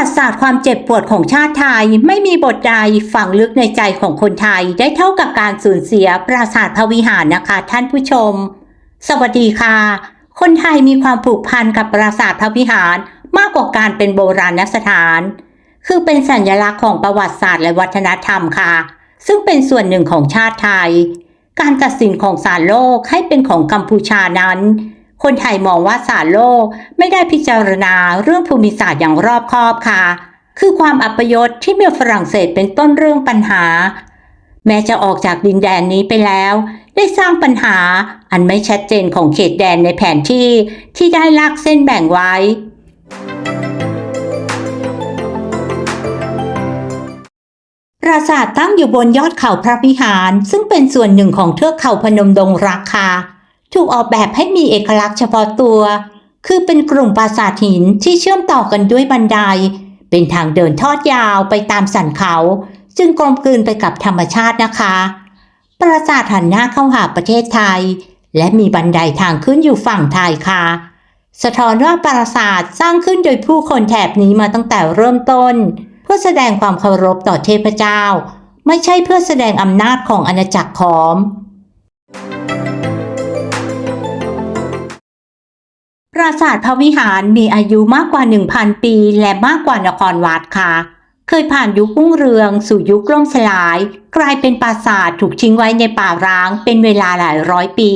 วัติศาสตร์ความเจ็บปวดของชาติไทย ไม่มีบทใดฝังลึกในใจของคนไทย ได้เท่ากับการสูญเสียปราสาทพระวิหารนะคะ ท่านผู้ชม สวัสดีค่ะ คนไทยมีความผูกพันกับปราสาทพระวิหารมากกว่าการเป็นโบราณสถาน คือเป็นสัญลักษณ์ของประวัติศาสตร์และวัฒนธรรมค่ะ ซึ่งเป็นส่วนหนึ่งของชาติไทย การตัดสินของศาลโลกให้เป็นของกัมพูชานั้น คนไทยมองว่าศาลโลกไม่ได้พิจารณาเรื่องภูมิศาสตร์อย่างรอบคอบค่ะ คือความอัปยศที่เมียฝรั่งเศสเป็นต้นเรื่องปัญหา แม้จะออกจากดินแดนนี้ไปแล้ว ได้สร้างปัญหาอันไม่ชัดเจนของเขตแดนในแผนที่ที่ได้ลากเส้นแบ่งไว้ปราสาทตั้งอยู่บนยอดเขาพระวิหาร ซึ่งเป็นส่วนหนึ่งของเทือกเขาพนมดงรักค่ะ ถูกออกแบบให้มีเอกลักษณ์เฉพาะตัว คือเป็นกลุ่มปราสาทหินที่เชื่อมต่อกันด้วยบันได เป็นทางเดินทอดยาวไปตามสันเขา จึงกลมกลืนไปกับธรรมชาตินะคะ ปราสาทหันหน้าเข้าหาประเทศไทย และมีบันไดทางขึ้นอยู่ฝั่งไทยค่ะ สะท้อนว่าปราสาทสร้างขึ้นโดยผู้คนแถบนี้มาตั้งแต่เริ่มต้น เพื่อแสดงความเคารพต่อเทพเจ้า ไม่ใช่เพื่อแสดงอำนาจของอาณาจักรขอม ราสาทพระวิหารมีอายุมากกว่า 1,000 ปี และมากกว่านครวัดค่ะ เคยผ่านยุครุ่งเรือง สู่ยุคล่มสลาย กลายเป็นปราสาทถูกทิ้งไว้ในป่าร้าง เป็นเวลาหลายร้อยปี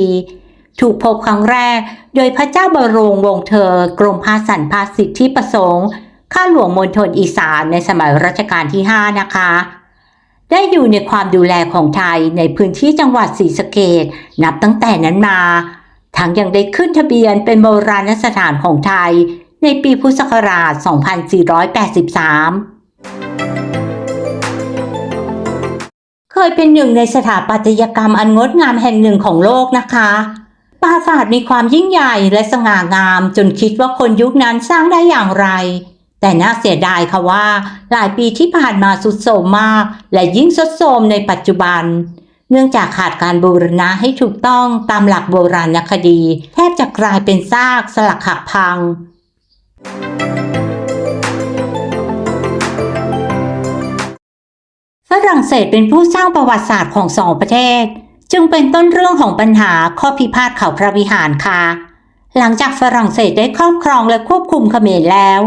ถูกพบครั้งแรก โดยพระเจ้าบรมวงศ์เธอกรมพาสันพาสิทธิประสงค์ ข้าหลวงมณฑลอีสานในสมัยรัชกาลที่ 5 นะคะ ได้อยู่ในความดูแลของไทยในพื้นที่จังหวัดศรีสะเกดนับตั้งแต่นั้นมา ทั้งยังได้ขึ้นทะเบียนเป็นโบราณสถานของไทย ในปีพุทธศักราช 2483เคยเป็นหนึ่งในสถาปัตยกรรมอันงดงามแห่งหนึ่งของโลกนะคะ ปราสาทมีความยิ่งใหญ่และสง่างามจนคิดว่าคนยุคนั้นสร้างได้อย่างไร แต่น่าเสียดายค่ะว่า หลายปีที่ผ่านมาสุดโทรมมาก และยิ่งสุดโทรมในปัจจุบัน เนื่องจากขาดการบูรณะให้ถูกต้องตามหลักโบราณคดี แทบจะกลายเป็นซากสลักหักพังฝรั่งเศสเป็นผู้สร้างประวัติศาสตร์ของสองประเทศ จึงเป็นต้นเรื่องของปัญหาข้อพิพาทเขาพระวิหารค่ะ หลังจากฝรั่งเศสได้ครอบครองและควบคุมเขมรแล้ว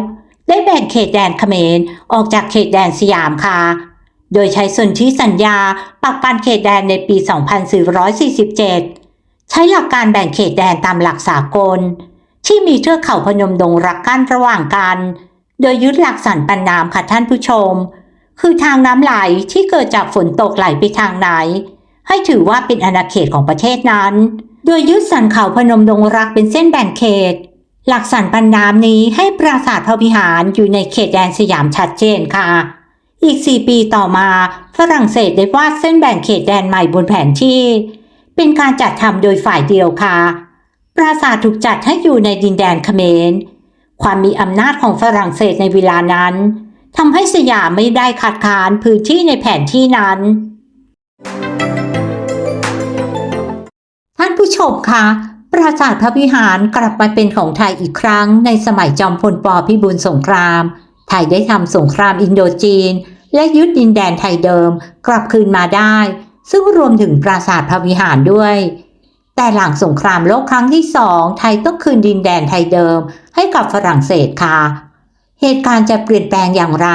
ได้แบ่งเขตแดนเขมรออกจากเขตแดนสยามค่ะ โดยใช้สนที่สัญญาปักปันเขตแดนในปี 2447 ใช้หลักการแบ่งเขตแดนตามหลักสากล ที่มีเทือกเขาพนมดงรักกั้นระหว่างกัน โดยยึดหลักสันปันน้ำค่ะท่านผู้ชม คือทางน้ำไหลที่เกิดจากฝนตกไหลไปทางไหน ให้ถือว่าเป็นอาณาเขตของประเทศนั้น โดยยึดสันเขาพนมดงรักเป็นเส้นแบ่งเขต หลักสันปันน้ำนี้ให้ปราสาทพระวิหารอยู่ในเขตแดนสยามชัดเจนค่ะ อีก 4 ปีต่อมาฝรั่งเศสได้วาดเส้นแบ่งเขตแดนใหม่บนแผนที่ เป็นการจัดทำโดยฝ่ายเดียวค่ะ ปราสาทถูกจัดให้อยู่ในดินแดนเขมร ความมีอำนาจของฝรั่งเศสในเวลานั้นทำให้สยามไม่ได้คัดค้านพื้นที่ในแผนที่นั้น ท่านผู้ชมคะปราสาทพระวิหารกลับมาเป็นของไทยอีกครั้งในสมัยจอมพลปพิบูลสงคราม ไทยได้ทำสงครามอินโดจีน และยึดดินแดนไทยเดิมกลับคืนมาได้ ซึ่งรวมถึงปราสาทพระวิหารด้วย แต่หลังสงครามโลกครั้งที่สองไทยต้องคืนดินแดนไทยเดิมให้กับฝรั่งเศสค่ะ เหตุการณ์จะเปลี่ยนแปลงอย่างไร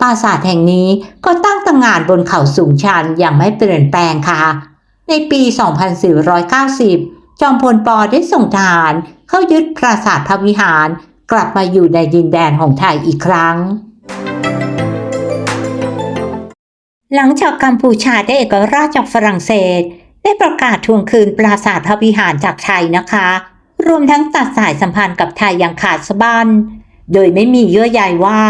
ปราสาทแห่งนี้ก็ตั้งตางานบนเขาสูงชันอย่างไม่เปลี่ยนแปลงค่ะ ในปี 2490 จอมพลปอได้ส่งทหารเข้ายึดปราสาทพระวิหาร กลับมาอยู่ในดินแดนของไทยอีกครั้ง หลังจากกัมพูชาได้เอกราชจากฝรั่งเศส ได้ประกาศทวงคืนปราสาทพระวิหารจากไทยนะคะ รวมทั้งตัดสายสัมพันธ์กับไทยอย่างขาดสะบั้นโดยไม่มีเยื่อใยว่า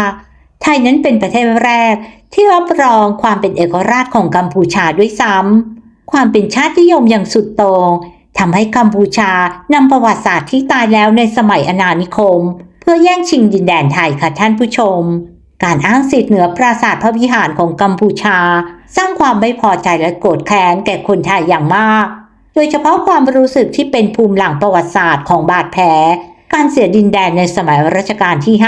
ไทยนั้นเป็นประเทศแรก ที่รับรองความเป็นเอกราชของกัมพูชาด้วยซ้ำความเป็นชาตินิยมอย่างสุดโต่งทำให้กัมพูชานำประวัติศาสตร์ที่ตายแล้วในสมัยอาณานิคม เพื่อแย่งชิงดินแดนไทยค่ะท่านผู้ชม การอ้างสิทธิเหนือปราสาทพระวิหารของกัมพูชา สร้างความไม่พอใจและโกรธแค้นแก่คนไทยอย่างมาก โดยเฉพาะความรู้สึกที่เป็นภูมิหลังประวัติศาสตร์ของบาดแผลการเสียดินแดนในสมัยรัชกาลที่ 5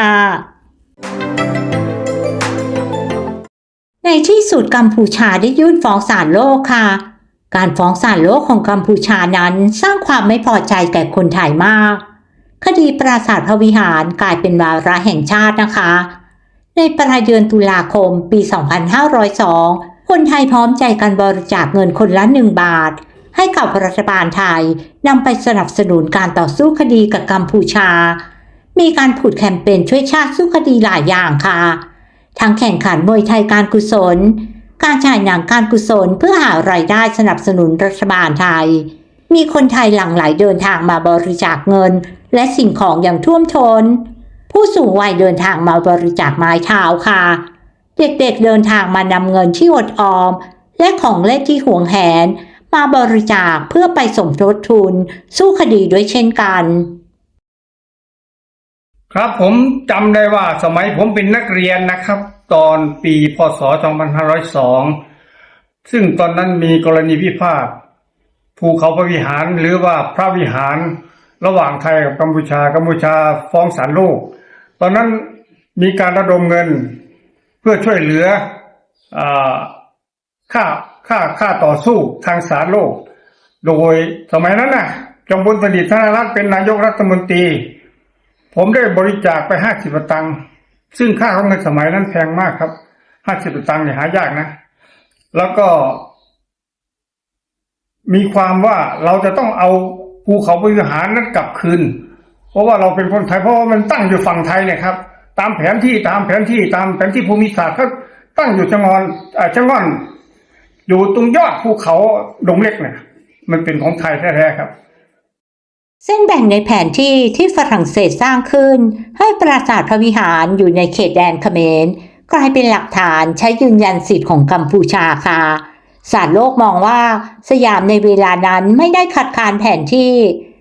ในที่สุดกัมพูชาได้ยื่นฟ้องศาลโลกค่ะ การฟ้องศาลโลกของกัมพูชานั้นสร้างความไม่พอใจแก่คนไทยมาก คดีปราสาทพระวิหารกลายเป็นวาระแห่งชาตินะคะ ในปลายเดือนตุลาคมปี 2502 คนไทยพร้อมใจกันบริจาคเงินคนละหนึ่งบาท ให้กับรัฐบาลไทยนำไปสนับสนุนการต่อสู้คดีกับกัมพูชา มีการผุดแคมเปญช่วยชาติสู้คดีหลายอย่างค่ะ ทั้งแข่งขันมวยไทยการกุศล การฉายหนังการกุศลเพื่อหารายได้สนับสนุนรัฐบาลไทย มีคนไทยหลั่งไหลเดินทางมาบริจาคเงิน และสิ่งของอย่างท่วมทน้น ผู้สูงวัยเดินทางมาบริจาคไม้เท้าค่ะ เด็กๆเดินทางมานำเงินที่อดออม และของเล่นที่ห่วงแหน มาบริจาคเพื่อไปสมทบทุน สู้คดีด้วยเช่นกัน ครับผมจำได้ว่าสมัยผมเป็นนักเรียนนะครับ ตอนปีพศ 2502 ซึ่งตอนนั้นมีกรณีพิพาท ภูเขาพระวิหารหรือว่าพระวิหาร ระหว่างไทยกับกัมพูชากัมพูชาฟ้องศาลโลก ตอนนั้นมีการระดมเงินเพื่อช่วยเหลืออค่าค่าค่าต่อสู้ทางศาลโลก โดยสมัยนั้นนะจอมพลสฤษดิ์ธนรัตน์เป็นนายกรัฐมนตรี ผมได้บริจาคไปห้าสิบตังค์ซึ่งค่าของเงินสมัยนั้นแพงมากครับห้าสิบตังค์เนี่ยหายากนะ แล้วก็ มีความว่าเราจะต้องเอาภูเขาบริหารนั้นกลับคืน เพราะว่าเราเป็นคนไทยเพราะว่ามันตั้งอยู่ฝั่งไทยเนี่ยครับ ตามแผนที่ตามแผนที่ตามแผนที่ภูมิศาสตร์เขาตั้งอยู่จังงอนอ่าจังงอนอยู่ตรงยอดภูเขาดงเล็กเนี่ยมันเป็นของไทยแท้ๆครับ เส้นแบ่งในแผนที่ที่ฝรั่งเศสสร้างขึ้น ให้ปราสาทพระวิหารอยู่ในเขตแดนเขมรกลายเป็นหลักฐานใช้ยืนยันสิทธิ์ของกัมพูชาค่ะ ศาลโลกมองว่าสยามในเวลานั้นไม่ได้ขัดขานแผนที่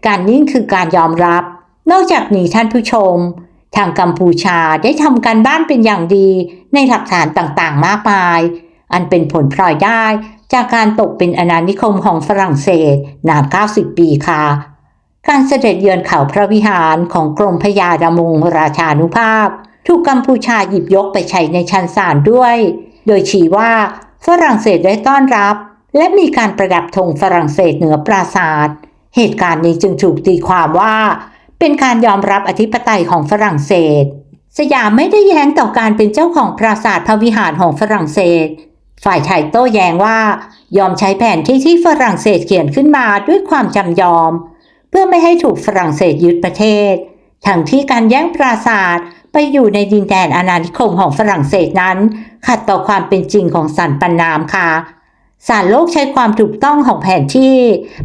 การนิ่งคือการยอมรับ นอกจากนี้ท่านผู้ชม ทางกัมพูชาได้ทำการบ้านเป็นอย่างดีในหลักฐานต่างๆ มากมาย อันเป็นผลพลอยได้จากการตกเป็นอาณานิคมของฝรั่งเศสนาน 90 ปีค่ะ การเสด็จเยือนเขาพระวิหารของกรมพญาดำรงราชานุภาพ ถูกกัมพูชาหยิบยกไปใช้ในชั้นศาลด้วย โดยชี้ว่า ฝรั่งเศสได้ต้อนรับ และมีการประดับธงฝรั่งเศสเหนือปราสาท เหตุการณ์นี้จึงถูกตีความว่า เป็นการยอมรับอธิปไตยของฝรั่งเศส สยามไม่ได้แย้งต่อการเป็นเจ้าของปราสาทพระวิหารของฝรั่งเศส ฝ่ายไทยโต้แย้งว่า ยอมใช้แผนที่ที่ฝรั่งเศสเขียนขึ้นมาด้วยความจำยอม เพื่อไม่ให้ถูกฝรั่งเศสยึดประเทศ ทั้งที่การแย่งปราสาท ไปอยู่ในดินแดนอาณานิคมของฝรั่งเศสนั้น ขัดต่อความเป็นจริงของสันปันนามค่ะศาลโลกใช้ความถูกต้องของแผนที่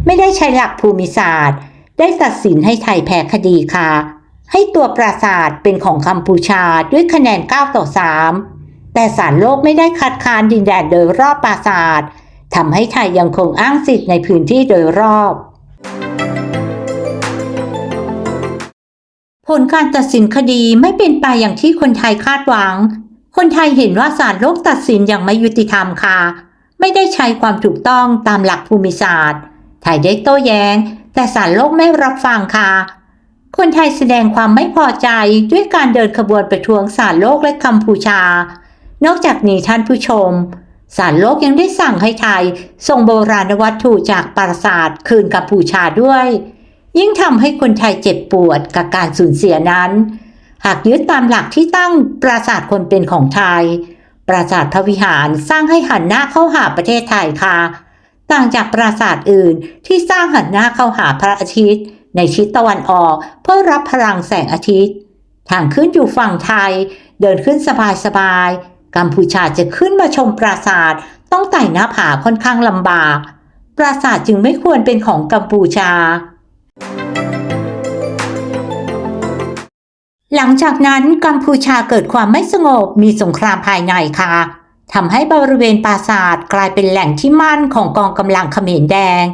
ไม่ได้ใช้หลักภูมิศาสตร์ ได้ตัดสินให้ไทยแพ้คดีค่ะ ให้ตัวปราสาทเป็นของกัมพูชาด้วยคะแนน 9 ต่อ 3 แต่ศาลโลกไม่ได้คัดค้านดินแดนโดยรอบปราสาททำให้ไทยยังคงอ้างสิทธิ์ในพื้นที่โดยรอบ ผลการตัดสินคดีไม่เป็นไปอย่างที่คนไทยคาดหวัง คนไทยเห็นว่าศาลโลกตัดสินอย่างไม่ยุติธรรมค่ะ ไม่ได้ใช้ความถูกต้องตามหลักภูมิศาสตร์ ไทยได้โต้แย้ง แต่ศาลโลกไม่รับฟังค่ะ คนไทยแสดงความไม่พอใจด้วยการเดินขบวนประท้วงศาลโลกและกัมพูชา นอกจากนี้ท่านผู้ชมศาลโลกยังได้สั่งให้ไทยส่งโบราณวัตถุจากปราสาทคืนกัมพูชาด้วย ยิ่งทำให้คนไทยเจ็บปวดกับการสูญเสียนั้น หากยึดตามหลักที่ตั้งปราสาทคนเป็นของไทย ปราสาทพระวิหารสร้างให้หันหน้าเข้าหาประเทศไทยค่ะ ต่างจากปราสาทอื่นที่สร้างหันหน้าเข้าหาพระอาทิตย์ ในทิศตะวันออกเพื่อรับพลังแสงอาทิตย์ ทางขึ้นอยู่ฝั่งไทย เดินขึ้นสบายๆกัมพูชาจะขึ้นมาชมปราสาทต้องไต่หน้าผาค่อนข้างลำบาก ปราสาทจึงไม่ควรเป็นของกัมพูชา หลังจากนั้นกัมพูชาเกิดความไม่สงบมีสงครามภายในค่ะทำให้บริเวณปราสาทกลายเป็นแหล่งที่มั่นของกองกำลังเขมรแดง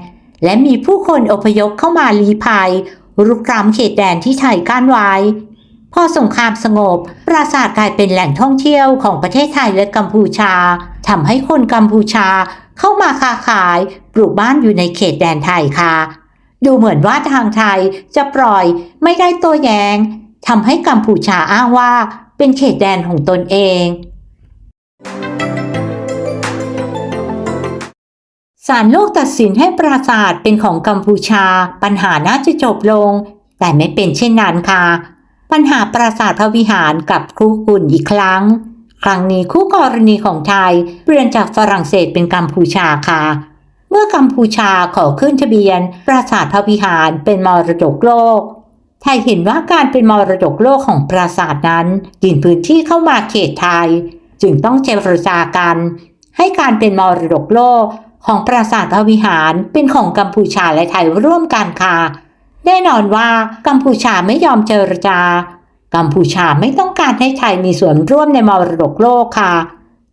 และมีผู้คนอพยพเข้ามาลี้ภัยรุกรามเขตแดนที่ไทยกั้นไว้ พอสงครามสงบ ปราสาทกลายเป็นแหล่งท่องเที่ยวของประเทศไทยและกัมพูชาทำให้คนกัมพูชาเข้ามาค้าขายปลูกบ้านอยู่ในเขตแดนไทยค่ะ ดูเหมือนว่าทางไทยจะปล่อยไม่ได้โต้แย้งทำให้กัมพูชาอ้างว่าเป็นเขตแดนของตนเอง ศาลโลกตัดสินให้ปราสาทเป็นของกัมพูชา ปัญหาน่าจะจบลง แต่ไม่เป็นเช่นนั้นค่ะ ปัญหาปราสาทพระวิหารกับครูกุ่นอีกครั้ง ครั้งนี้คู่กรณีของไทยเปลี่ยนจากฝรั่งเศสเป็นกัมพูชาค่ะ เมื่อกัมพูชาขอขึ้นทะเบียน ปราสาทพระวิหารเป็นมรดกโลกไทยเห็นว่าการเป็นมรดกโลกของปราสาทนั้นกินพื้นที่เข้ามาเขตไทย จึงต้องเจรจากัน ให้การเป็นมรดกโลกของปราสาทพระวิหารเป็นของกัมพูชาและไทยร่วมกันค่ะ แน่นอนว่ากัมพูชาไม่ยอมเจรจา กัมพูชาไม่ต้องการให้ไทยมีส่วนร่วมในมรดกโลกค่ะ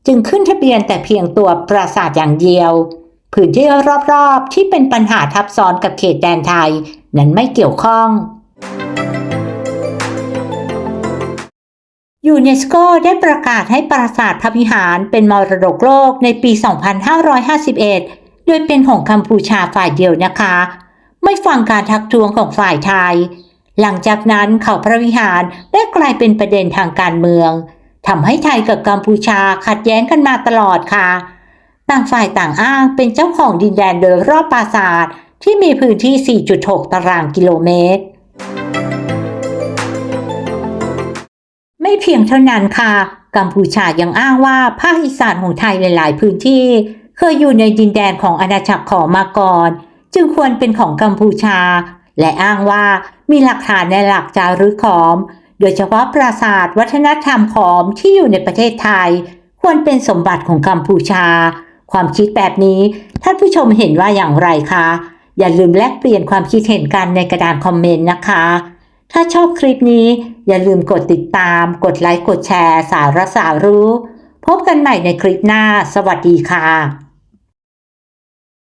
จึงขึ้นทะเบียนแต่เพียงตัวปราสาทอย่างเดียว พื้นที่รอบๆ ที่เป็นปัญหาทับซ้อนกับเขตแดนไทย นั้นไม่เกี่ยวข้องยูเนสโกได้ประกาศให้ปราสาทพระวิหารเป็นมรดกโลกในปี 2551 โดยเป็นของกัมพูชาฝ่ายเดียวนะคะ ไม่ฟังการทักท้วงของฝ่ายไทย หลังจากนั้นเขาพระวิหารได้กลายเป็นประเด็นทางการเมืองทำให้ไทยกับกัมพูชาขัดแย้งกันมาตลอดค่ะ ต่างฝ่ายต่างอ้างเป็นเจ้าของดินแดนโดยรอบปราสาทที่มีพื้นที่ 4.6 ตารางกิโลเมตร ไม่เพียงเท่านั้นค่ะ กัมพูชายังอ้างว่าภาคอีสานของไทยหลายๆ พื้นที่ เคยอยู่ในดินแดนของอาณาจักรขอมมาก่อน จึงควรเป็นของกัมพูชา และอ้างว่ามีหลักฐานในหลักจารึกขอม โดยเฉพาะปราสาทวัฒนธรรมขอมที่อยู่ในประเทศไทย ควรเป็นสมบัติของกัมพูชา ความคิดแบบนี้ท่านผู้ชมเห็นว่าอย่างไรคะ อย่าลืมแลกเปลี่ยนความคิดเห็นกันในกระดานคอมเมนต์นะคะ ถ้าชอบคลิปนี้อย่าลืมกดติดตาม กดไลค์ กดแชร์ สาระสารู้ พบกันใหม่ในคลิปหน้า สวัสดีค่ะ